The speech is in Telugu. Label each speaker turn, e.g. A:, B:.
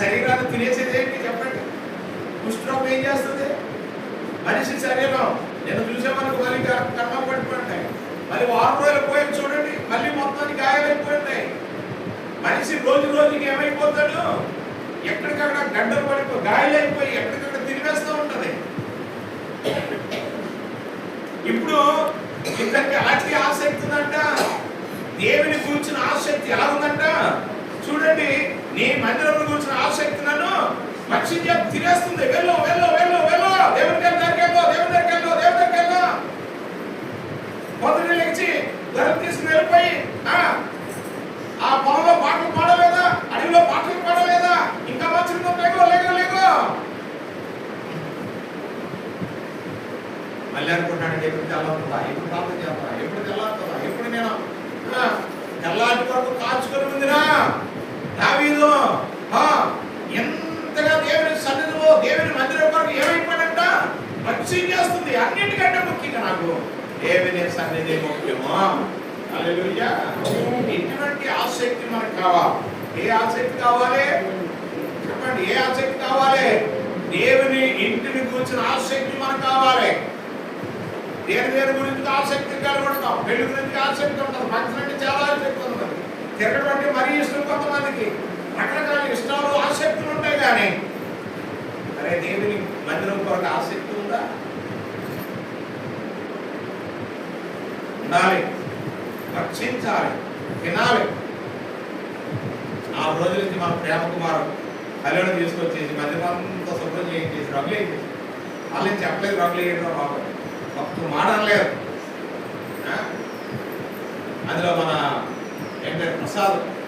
A: శరీరాన్ని తినేసేది ఏంటి చెప్పండి? కుష్ఠరోగం ఏం చేస్తుంది? మనిషి శరీరం నేను చూసే మనకు మళ్ళీ కన్నం పడిపోయింటాయి మళ్ళీ వారం రోజులు పోయి చూడండి మళ్ళీ మొత్తానికి గాయాలైపోయింటాయి మనిషి రోజు రోజుకి ఏమైపోతాడు? ఎక్కడికక్కడ గడ్డలు పడిపో గాయాలైపోయి ఎక్కడికక్కడ తిరిగేస్తూ ఉంటది. ఇప్పుడు ఇద్దరికి అతి ఆసక్తి ఉందంట? దేవుని కూర్చున్న ఆసక్తి ఎలా ఉందంట? చూడండి నీ మందిరంలో కూర్చున్న ఆసక్తి నన్ను పక్షి చేతి తినేస్తుంది. వెళ్ళు వెళ్ళు వెళ్ళు వెళ్ళు. దేవుని దగ్గరికి వెళ్ళు దేవుని దగ్గరికి వెళ్ళు దేవుని దగ్గరికి వెళ్ళు పొద్దున లేచి గరువు తీసుకుని వెళ్ళిపోయి ఆ, పొలంలో పాటలు పాడలేదా? అడవిలో పాటలు పాడలేదా? ఇంకా మంచిగా లేకో లేకో లేకో. మళ్ళీ అనుకుంటాడు ఎప్పుడు తెల్లవుతుందా ఎప్పుడు ప్రార్థన చేస్తా ఎప్పుడు తెల్లవుతుందా ఎప్పుడు నేను ఆ, తెల్లారి వరకు కాచుకొని ఉందిరా దావీదు ఆ, ఎంతగా దేవుని సన్నిధిలో దేవుని మందిరం కొరకు ఏమైపోయాడంట భక్తి చేస్తుంది. అన్నిటికంటే ముఖ్యంగా నాకు దేవుని సన్నిధి ముఖ్యము? ఇటువంటి ఆసక్తి మనకు కావాలి. ఏ ఆసక్తి కావాలి? చెప్పండి ఏ ఆసక్తి కావాలి? దేవుని ఇంటిని కూర్చున్న ఆసక్తి మనకు కావాలి. దేని దేని గురించి ఆసక్తి కలిగి ఉంటాం పెళ్ళి గురించి ఆసక్తి ఉంటుంది. భక్తులు అంటే చాలా ఆసక్తి ఉంటుంది. తిరగడం అంటే మరీ ఇష్టం కొంతమందికి. అరే దేవుని మందిరం కొరకు ఆసక్తి ఉందా? ఉండాలి. రక్షించాలి. తినాలి ఆ రోజు నుంచి మన ప్రేమ కుమారం కళ్యాణం తీసుకొచ్చేసి మధ్యమంతా శుభ్రం చేయించేసి రగులు వేయించేసి. వాళ్ళని చెప్పలేదు రగులు వేయడం బాబు. భక్తులు మాట్లాడలేరు అందులో మన ఏంటంటే ప్రసాద్.